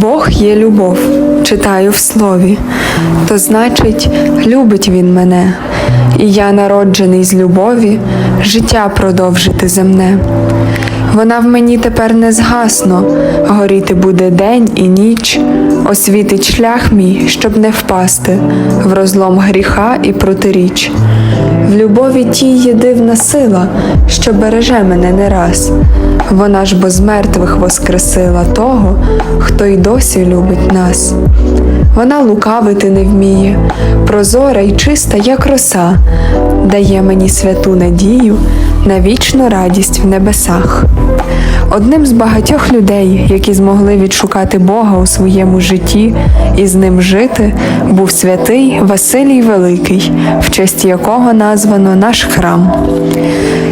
Бог є любов, читаю в слові, то значить, любить Він мене, і я народжений з любові, життя продовжити земне. Вона в мені тепер не згасно, горіти буде день і ніч, освітить шлях мій, щоб не впасти в розлом гріха і протиріч. В любові тій є дивна сила, що береже мене не раз. Вона ж бо з мертвих воскресила того, хто й досі любить нас. Вона лукавити не вміє, прозора й чиста, як роса, дає мені святу надію на вічну радість в небесах. Одним з багатьох людей, які змогли відшукати Бога у своєму житті і з ним жити, був святий Василій Великий, в честь якого названо наш храм.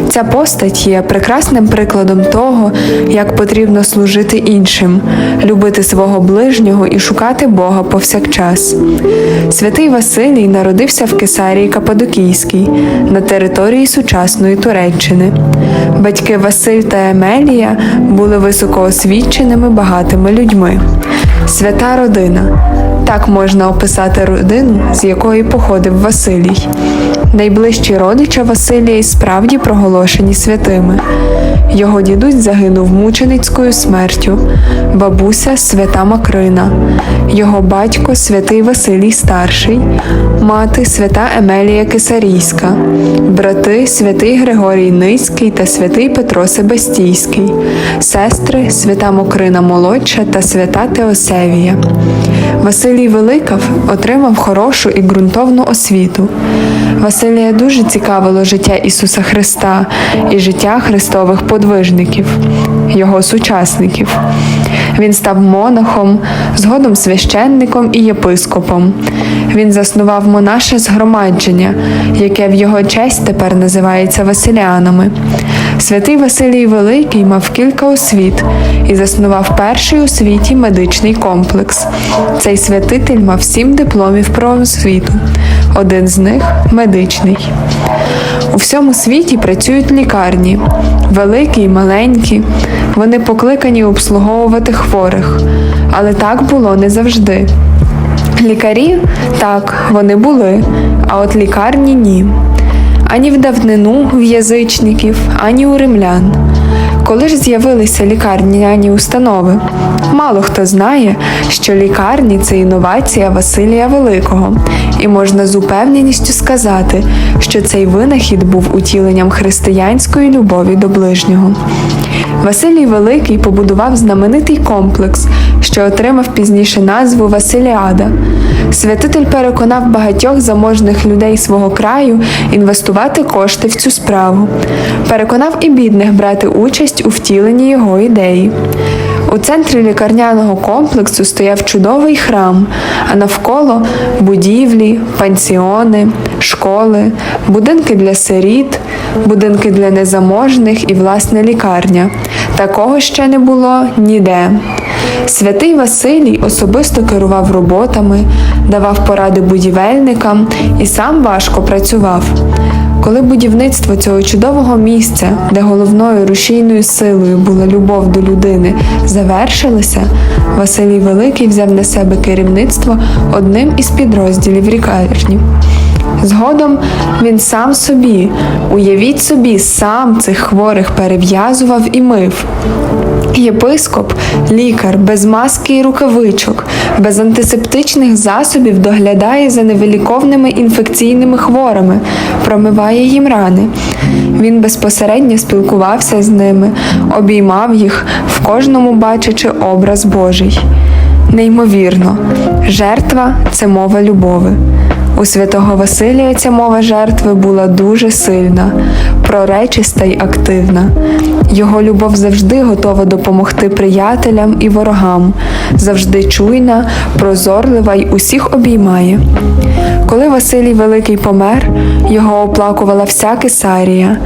Ця постать є прекрасним прикладом того, як потрібно служити іншим, любити свого ближнього і шукати Бога повсякчас. Святий Василій народився в Кесарії Кападокійській на території сучасної Туреччини. Батьки Василь та Емелія були високоосвіченими багатими людьми. Свята родина. Так можна описати родину, з якої походив Василій. Найближчі родича Василія і справді проголошені святими. Його дідусь загинув мученицькою смертю, бабуся свята Макрина, його батько святий Василій Старший, мати свята Емелія Кисарійська, брати святий Григорій Ницький та святий Петро Себастійський, сестри свята Мокрина Молодша та свята Теосевія. Василій Великав отримав хорошу і ґрунтовну освіту. Василія дуже цікавило життя Ісуса Христа і життя Христових подвижників, його сучасників. Він став монахом, згодом священником і єпископом. Він заснував монаше згромадження, яке в його честь тепер називається Василіанами. Святий Василій Великий мав кілька освіт і заснував перший у світі медичний комплекс. Цей святитель мав сім дипломів про освіту. Один з них медичний. У всьому світі працюють лікарні, великі й маленькі. Вони покликані обслуговувати хворих, але так було не завжди. Лікарі так, вони були, а от лікарні ні. Ані в давнину в язичників, ані у римлян. Коли ж з'явилися лікарняні установи? Мало хто знає, що лікарні це інновація Василія Великого, і можна з упевненістю сказати, що цей винахід був утіленням християнської любові до ближнього. Василій Великий побудував знаменитий комплекс, що отримав пізніше назву Василіада. Святитель переконав багатьох заможних людей свого краю інвестувати кошти в цю справу. Переконав і бідних брати участь у втіленні його ідеї. У центрі лікарняного комплексу стояв чудовий храм, а навколо будівлі, пансіони, школи, будинки для сиріт, будинки для незаможних і власне лікарня. Такого ще не було ніде. Святий Василій особисто керував роботами, давав поради будівельникам і сам важко працював. Коли будівництво цього чудового місця, де головною рушійною силою була любов до людини, завершилося, Василій Великий взяв на себе керівництво одним із підрозділів лікарні. Згодом він сам собі, уявіть собі, сам цих хворих перев'язував і мив. Єпископ, лікар без маски і рукавичок, без антисептичних засобів доглядає за невиліковними інфекційними хворими, промиває їм рани. Він безпосередньо спілкувався з ними, обіймав їх, в кожному бачачи образ Божий. Неймовірно, жертва це мова любови. У святого Василія ця мова жертви була дуже сильна, проречиста й активна. Його любов завжди готова допомогти приятелям і ворогам, завжди чуйна, прозорлива й усіх обіймає. Коли Василій Великий помер, його оплакувала вся Кесарія.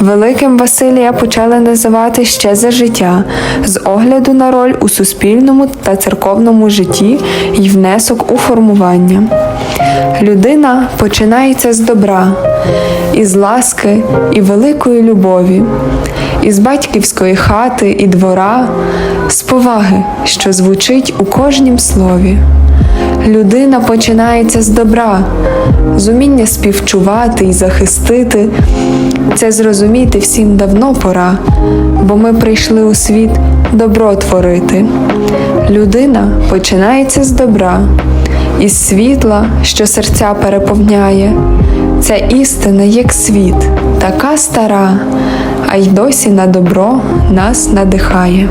Великим Василія почали називати ще за життя, з огляду на роль у суспільному та церковному житті й внесок у формування. Людина починається з добра, із ласки і великої любові. із батьківської хати і двора, з поваги, що звучить у кожнім слові. Людина починається з добра, з уміння співчувати і захистити. Це зрозуміти всім давно пора, бо ми прийшли у світ добро творити. Людина починається з добра, із світла, що серця переповняє. Ця істина, як світ, така стара, а й досі на добро нас надихає.